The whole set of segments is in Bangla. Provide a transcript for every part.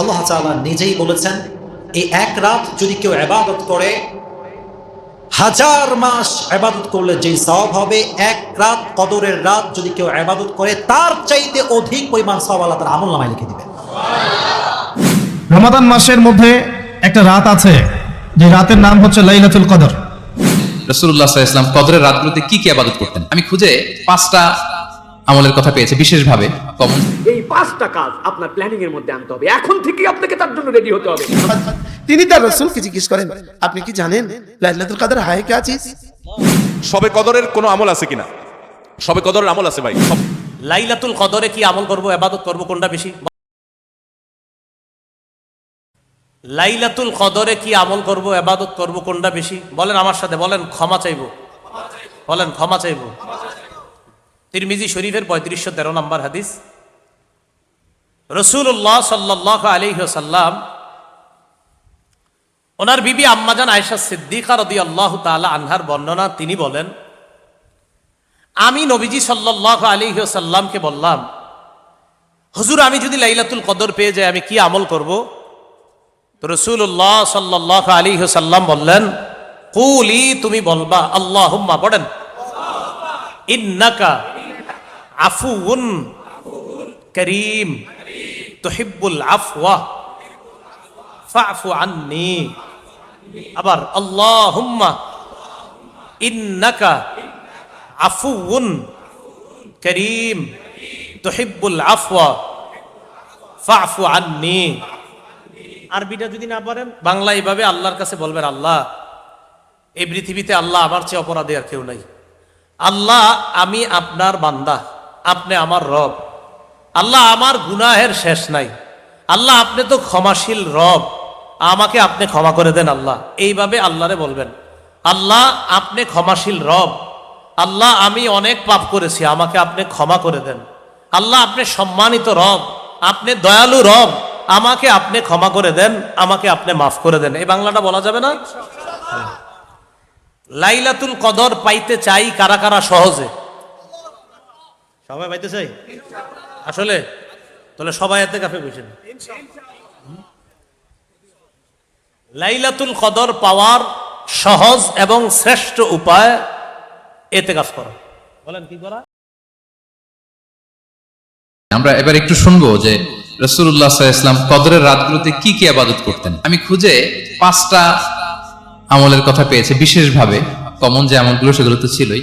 আল্লাহ তাআলা নিজেই বলেছেন এই এক রাত যদি কেউ এবাদত করে হাজার মাস এবাদত করলে যেই সওয়াব হবে এক রাত কদরের রাত যদি কেউ এবাদত করে তার চাইতে অধিক পরিমাণ সব আল্লাহ তার আমল নামায় লিখে দিবেন। রমাদান মাসের মধ্যে একটা রাত আছে যে রাতের নাম হচ্ছে লাইলাতুল কদর। রসুল্লাহ ইসলাম কদরের রাতগুলোতে কি কি আবাদত করতেন? আমি খুঁজে পাঁচটা আমলের কথা পেয়েছি বিশেষভাবে কমন। এই পাঁচটা কাজ আপনার প্ল্যানিং এর মধ্যে আনতে হবে। এখন থেকে আপনাকে তার জন্য রেডি হতে হবে। তিনি তার রসুলকে জিজ্ঞেস করেন? আপনি কি জানেন লাইলাতুল কাদের হায় কে আছিস? সবে কদরের কোনো আমল আছে কিনা? সবে কদরের আমল আছে ভাই লাইলাতুল কদরে কি আমল করব এবাদত করব কোনটা বেশি? লাইলাতুল কদরে কি আমল করব এবাদত করব কোনটা বেশি? বলেন আমার সাথে বলেন ক্ষমা চাইব। বলেন ক্ষমা চাইব। তিরমিজি শরীফের পঁয়ত্রিশশো তেরো নম্বর হাদিস রসুল্লাহ সাল্লাহ আলী সাল্লাম ওনার বিবি আম্মাজান আয়েশা সিদ্দিকা রদি আল্লাহ তালা আনহার বর্ণনা তিনি বলেন, আমি নবীজি সাল্লাহ আলী সাল্লামকে বললাম, হুজুর, আমি যদি লাইলাতুল কদর পেয়ে যাই, আমি কি আমল করব? রসুল্লাহ সাল্লাহ আলী সাল্লাম বললেন, কুলি, তুমি বলবা আল্লাহ পড়েন। ইন্নাকা আফুউন করিম। তুহিব্বুল আফওয়া। ফাফু আন্নি। আবার আল্লাহ হুম্মা ইন্নাকা আফুউন করিম। তুহিব্বুল আফওয়া। ফাফু আন্নি। আরবিটা যদি না পারেন, বাংলা এইভাবে আল্লাহর কাছে বলবেন, আল্লাহ, এই পৃথিবীতে আল্লাহ আমার চেয়ে অপরাধী আর কেউ নাই। আল্লাহ, আমি আপনার বান্দা। আপনি আমার রব। আল্লাহ আমার গুনাহের শেষ নাই। আল্লাহ আপনি তো ক্ষমাশীল রব। আমাকে আপনি ক্ষমা করে দেন আল্লাহ। এইভাবে আল্লাহরে বলবেন। আল্লাহ আপনি ক্ষমাশীল রব। আল্লাহ আমি অনেক পাপ করেছি, আমাকে আপনি ক্ষমা করে দেন। আল্লাহ আপনি সম্মানিত রব। আপনি দয়ালু রব। আমাকে আপনি ক্ষমা করে দেন, আমাকে আপনি মাফ করে দেন। এই বাংলাটা বলা যাবে না? লাইলাতুল কদর পাইতে চাই কারা কারা সহজে? সবাই পাইতে চাই আসলে? তাহলে সবাই এতে কাফে বসেন। লাইলাতুল কদর পাওয়ার সহজ এবং শ্রেষ্ঠ উপায় এতে কাজ করা। বলেন কি করা? আমরা এবার একটু শুনব যে রসুল্লাহ ইসলাম কদরের রাতগুলোতে কি কি আবাদত করতেন। আমি খুঁজে পাঁচটা আমলের কথা পেয়েছি বিশেষভাবে। কমন যে আমলগুলো সেগুলো তো ছিলই।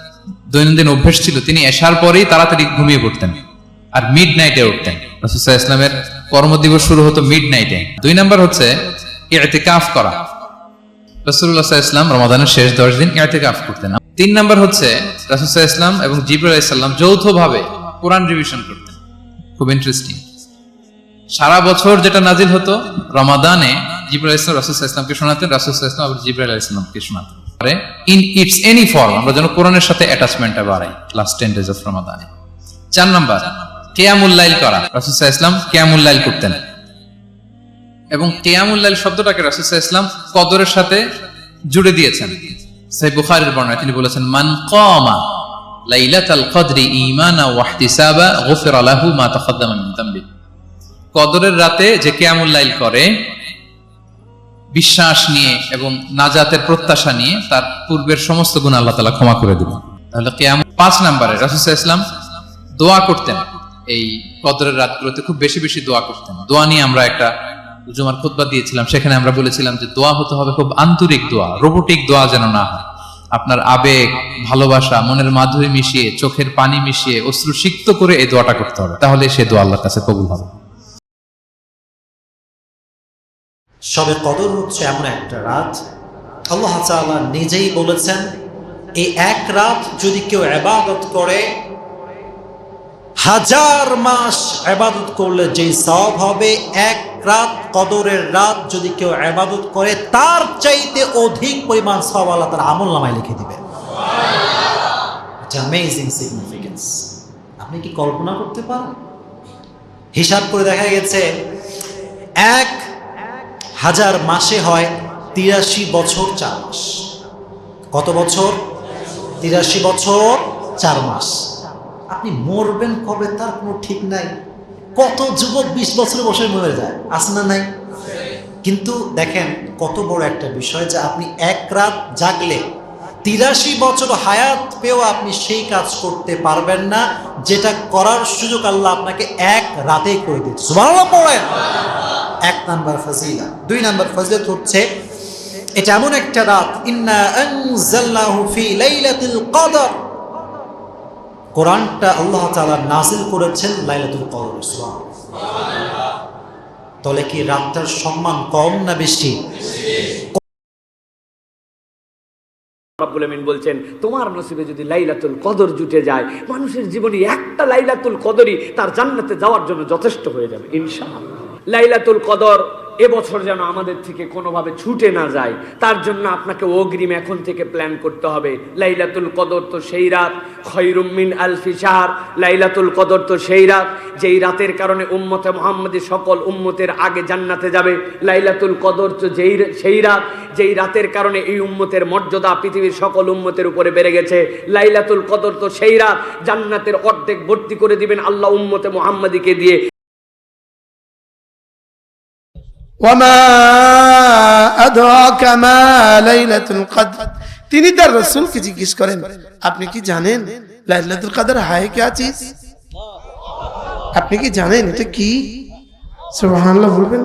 দৈনন্দিন অভ্যেস ছিল, তিনি এসার পরেই তাড়াতাড়ি ঘুমিয়ে পড়তেন আর মিড নাইটে উঠতেন রাসুল ইসলামের কর্মদিবস শুরু হতো মিড নাইটে দুই নাম্বার হচ্ছে ইতিকাফ করা। রসুল্লাহ ইসলাম রমাদানের শেষ দশ দিন করতেন। তিন নাম্বার হচ্ছে রাসুল ইসলাম এবং জিবুল ইসলাম যৌথভাবে কোরআন রিভিশন করতেন। খুব ইন্টারেস্টিং সারা বছর যেটা নাজিল হতো, রমাদানে জিবরাল ইসলাম ইসলামকে শোনাতেন ইসলাম আবার জিবরাল ইসলামকে শোনাতেন। পরে। ইন ইটস এনি ফর্ম আমরা যেন কোরআনের সাথে অ্যাটাচমেন্টটা বাড়াই লাস্ট টেন ডেজ অফ রমাদানে চার নাম্বার কেয়ামুল্লাইল করা। রাসুল ইসলাম কেয়ামুল্লাইল করতেন। এবং কেয়ামুল্লাইল শব্দটাকে রাসুল ইসলাম কদরের সাথে জুড়ে দিয়েছেন। সাই বুখারের বর্ণায় তিনি বলেছেন, মান কমা লাইলাতাল কদরি ঈমানা ওয়া ইহতিসাবা গুফিরা লাহু মা তাকাদ্দামা মিন কদরের রাতে যে কেয়ামুল্লাইল করে বিশ্বাস নিয়ে এবং নাজাতের প্রত্যাশা নিয়ে তার পূর্বের সমস্ত গুণ আল্লাহ তালা ক্ষমা করে দেবেন। তাহলে কেয়াম পাঁচ নম্বরে রাসুসাহ ইসলাম দোয়া করতেন। এই কদরের রাতগুলোতে খুব বেশি বেশি দোয়া করতেন। দোয়া নিয়ে আমরা একটা জুমার খুতবা দিয়েছিলাম। সেখানে আমরা বলেছিলাম যে দোয়া হতে হবে খুব আন্তরিক দোয়া, রোবোটিক দোয়া যেন না হয়। আপনার আবেগ, ভালোবাসা, মনের মাধুরী মিশিয়ে, চোখের পানি মিশিয়ে অশ্রু সিক্ত করে এই দোয়াটা করতে হবে। তাহলে সে দোয়া আল্লাহর কাছে কবুল হবে। সবে কদর হচ্ছে এমন একটা রাত। আল্লাহ তাআলা নিজেই বলেছেন, এই এক রাত যদি কেউ এবাদত করে, হাজার মাস এবাদত করলে যেই সব হবে, এক রাত কদরের রাত যদি কেউ আবাদত করে, তার চাইতে অধিক পরিমাণ সব আল্লাহ তার আমল নামায় লিখে দিবে। অ্যামেজিং সিগনিফিকেন্স আপনি কি কল্পনা করতে পারেন? হিসাব করে দেখা গেছে, এক হাজার মাসে হয় তিরাশি বছর চার মাস। কত বছর? তিরাশি বছর চার মাস। আপনি মরবেন কবে তার কোনো ঠিক নাই। কত যুবক বিশ বছরে বসে মরে যায়, আছে না নাই? কিন্তু দেখেন কত বড় একটা বিষয় যে আপনি এক রাত জাগলে তিরাশি বছর হায়াত পেয়েও আপনি সেই কাজ করতে পারবেন না, যেটা করার সুযোগ আল্লাহ আপনাকে এক রাতেই করে দিচ্ছে পড়েন এক নাম্বার ফাজিলা। দুই নাম্বার ফাজিলত হচ্ছে, এটা এমন একটা রাত, ইন্না আনজালনাহু ফি লাইলাতুল কদর। কোরআনটা আল্লাহ তাআলা নাজিল করেছেন লাইলাতুল কদর, সুবহানাল্লাহ। তাহলে কি রাতটার সম্মান কম না বেশি? বলছেন, তোমার নসিবে যদি লাইলাতুল কদর জুটে যায়, মানুষের জীবনে একটা লাইলাতুল কদরই তার জান্নাতে যাওয়ার জন্য যথেষ্ট হয়ে যাবে, ইনশাআল্লাহ। লাইলাতুল কদর, এবছর যেন আমাদের থেকে কোনোভাবে ছুটে না যায়। তার জন্য আপনাকে অগ্রিম এখন থেকে প্ল্যান করতে হবে। লাইলাতুল কদর তো সেই রাত খৈরুম মিন আলফি শাহর। লাইলাতুল কদর তো সেই রাত, যেই রাতের কারণে উম্মতে মোহাম্মদী সকল উম্মতের আগে জান্নাতে যাবে। লাইলাতুল কদর তো যেই সেই রাত, যেই রাতের কারণে এই উম্মতের মর্যাদা পৃথিবীর সকল উম্মতের উপরে বেড়ে গেছে। লাইলাতুল কদর তো সেই রাত, জান্নাতের অর্ধেক ভর্তি করে দিবেন আল্লাহ উম্মতে মোহাম্মদীকে দিয়ে। ওয়ামা আদরাকা মা লাইলাতুল কদর। তিনি তার রাসূলকে জিজ্ঞেস করেন, আপনি কি জানেন লাইলাতুল কদর হায় কে চিজ আপনি কি জানেন এটা কি? সুবহানাল্লাহ, বলবেন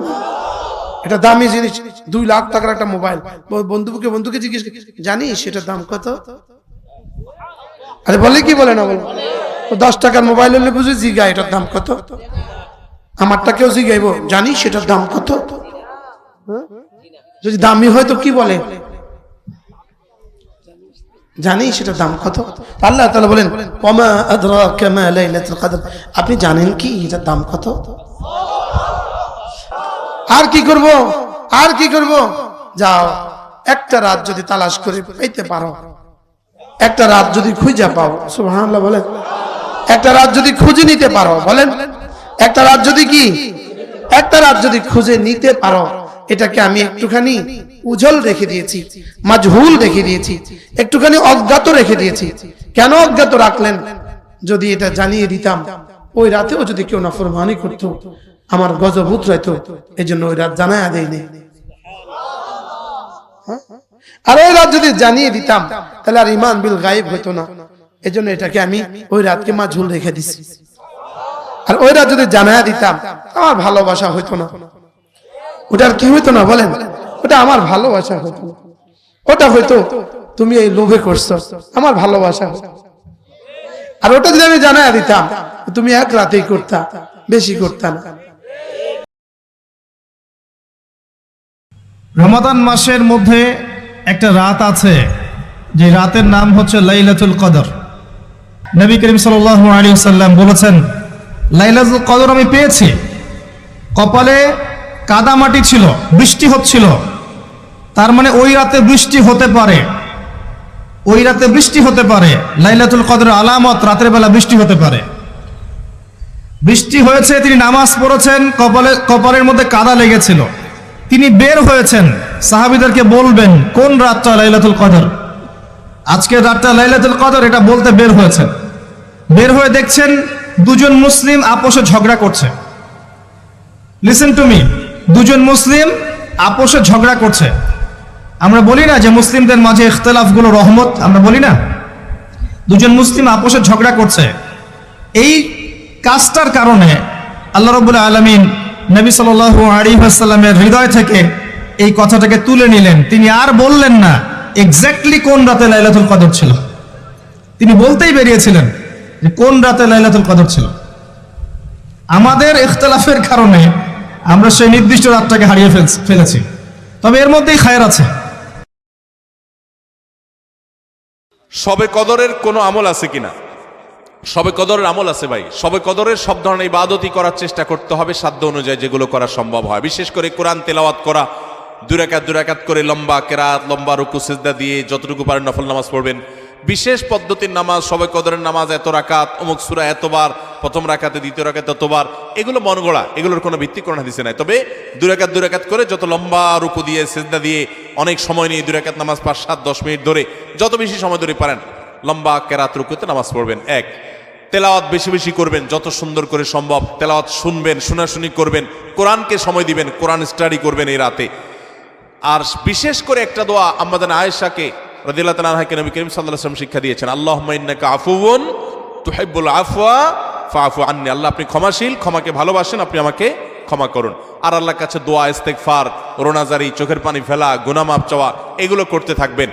এটা দামি জিনিস, দুই লাখ টাকার একটা মোবাইল। বন্ধুকে বন্ধুকে জিজ্ঞেস জানিস সেটার দাম কত? আরে বলে কি বলে না বলে? দশ টাকার মোবাইল হলে বুঝে জিগা এটার দাম কত? আমারটা কেউ জিগাইব। জানিস সেটার দাম কত? হ্যাঁ? যদি দামি হয় তো কি বলে? জানি সেটার দাম কত? আল্লাহ তাআলা বলেন, ওমা আদরাকা মা লাইলাতুল কদর। আপনি জানেন কি এটার দাম কত? আর কি করব? আর কি করব? যাও, একটা রাত যদি তালাশ করে পাইতে পারো। একটা রাত যদি খুঁজে পাও, সুবহানাল্লাহ বলেন। একটা রাত যদি খুঁজে নিতে পারো, বলেন। একটা রাত যদি কি? একটা রাত যদি খুঁজে নিতে পারো, এটাকে আমি একটুখানি উজ্জ্বল রেখে দিয়েছি, মাজহুল রেখে দিয়েছি, একটুখানি অজ্ঞাত রেখে দিয়েছি। কেন অজ্ঞাত রাখলেন? যদি এটা জানিয়ে দিতাম, ওই রাতেও যদি কেউ নাফরমানি করত, আমার গজব উতরাইতো এই জন্য ওই রাত জানায় দেয়নি। আর ওই রাত যদি জানিয়ে দিতাম, তাহলে আর ইমান বিল গায়েব হইতো না। এই জন্য এটাকে আমি ওই রাতকে মা ঝুল রেখে দিছি। আর ওই রাত যদি জানায় দিতাম, আমার ভালোবাসা হইতো না। ওটার কি হইতো না বলেন? ওটা আমার ভালোবাসা হইতো ওটা হয়তো তুমি এই লোভে করছ, আমার ভালোবাসা আর ওটা যদি আমি জানায় দিতাম, তুমি এক রাতেই করতা, বেশি করতা না। রমাদান মাসের মধ্যে একটা রাত আছে, যে রাতের নাম হচ্ছে লাইলাতুল কদর। নবী করিম সাল্লাল্লাহু আলাইহি সাল্লাম বলেছেন লাইলাতুল কদর আমি পেয়েছি। কপালে কাদামাটি ছিল, বৃষ্টি হচ্ছিল। তার মানে ওই রাতে বৃষ্টি হতে পারে। ওই রাতে বৃষ্টি হতে পারে। লাইলাতুল কদর আলামত রাতের বেলা বৃষ্টি হতে পারে। বৃষ্টি হয়েছে, তিনি নামাজ পড়েছেন, কপালে, কপালের মধ্যে কাদা লেগেছিল। তিনি বের হয়েছেন। সাহাবিদেরকে বলবেন, কোন রাতটা লাইলাতুল কদর? আজকের রাতটা লাইলাতুল কদর, এটা বলতে বের হয়েছেন। বের হয়ে দেখছেন দুজন মুসলিম আপোষে ঝগড়া করছে। লিসেন টু মি দুজন মুসলিম আপোষে ঝগড়া করছে। আমরা বলি না যে মুসলিমদের মাঝে ইখতলাফগুলো রহমত, আমরা বলি না। দুজন মুসলিম আপোষে ঝগড়া করছে। এই কাজটার কারণে আল্লাহ রবুল্লা আলমিন নবী সাল আলী আসাল্লামের হৃদয় থেকে এই কথাটাকে তুলে নিলেন। তিনি আর বললেন না এক্স্যাক্টলি কোন রাতে লাইলাতুল কদর ছিল। তিনি বলতেই বেরিয়েছিলেন। যে কোন রাতে লাইলাতুল কদর ছিল? আমাদের ইখতলাফের কারণে আমরা সেই নির্দিষ্ট রাতটাকে হারিয়ে ফেলেছি তবে এর মধ্যেই খায়ের আছে। সবে কদরের কোনো আমল আছে কিনা? সবে কদরের আমল আছে ভাই। সবে কদরের সব ধরনের ইবাদতই করার চেষ্টা করতে হবে সাধ্য অনুযায়ী যেগুলো করা সম্ভব হয়। বিশেষ করে কোরআন তেলাওয়াত করা দুরাকাত দুরাকাত করে লম্বা কেরাত, লম্বা রুকু, সেজদা দিয়ে যতটুকু পারেন নফল নামাজ পড়বেন। বিশেষ পদ্ধতির নামাজ, সবে কদরের নামাজ, এত রাকাত, অমুক সুরা এতবার, প্রথম রাকাতে, দ্বিতীয় রাকাতে এতবার এগুলো মনগড়া এগুলোর কোনো ভিত্তি কোনো হাদিসে নাই। তবে দুরাকাত দুরাকাত করে যত লম্বা রুকু দিয়ে, সেজদা দিয়ে, অনেক সময় নিয়ে দুরাকাত নামাজ পাঁচ, সাত, দশ মিনিট ধরে, যত বেশি সময় ধরে পারেন, লম্বা কেরাত রুকুতে নামাজ পড়বেন। এক, তেলাওয়াত বেশি বেশি করবেন, যত সুন্দর করে সম্ভব তেলাওয়াত শুনবেন, শোনাশুনি করবেন, কোরআনকে সময় দিবেন, কোরআন স্টাডি করবেন এই রাতে। আর বিশেষ করে একটা দোয়া আমাদের আয়েশাকে রাদিল্লাহ তালাহাকে নবী করিম সাল্লাহ আসলাম শিক্ষা দিয়েছেন আল্লাহ ইন্নাকা আফুন তুহেবুল আফওয়া ফাফু আন্নি। আল্লাহ আপনি ক্ষমাশীল, ক্ষমাকে ভালোবাসেন, আপনি আমাকে ক্ষমা করুন। আর আল্লাহর কাছে দোয়া ইস্তেকফার রোনাজারি চোখের পানি ফেলা গুনামাপ চাওয়া, এগুলো করতে থাকবেন।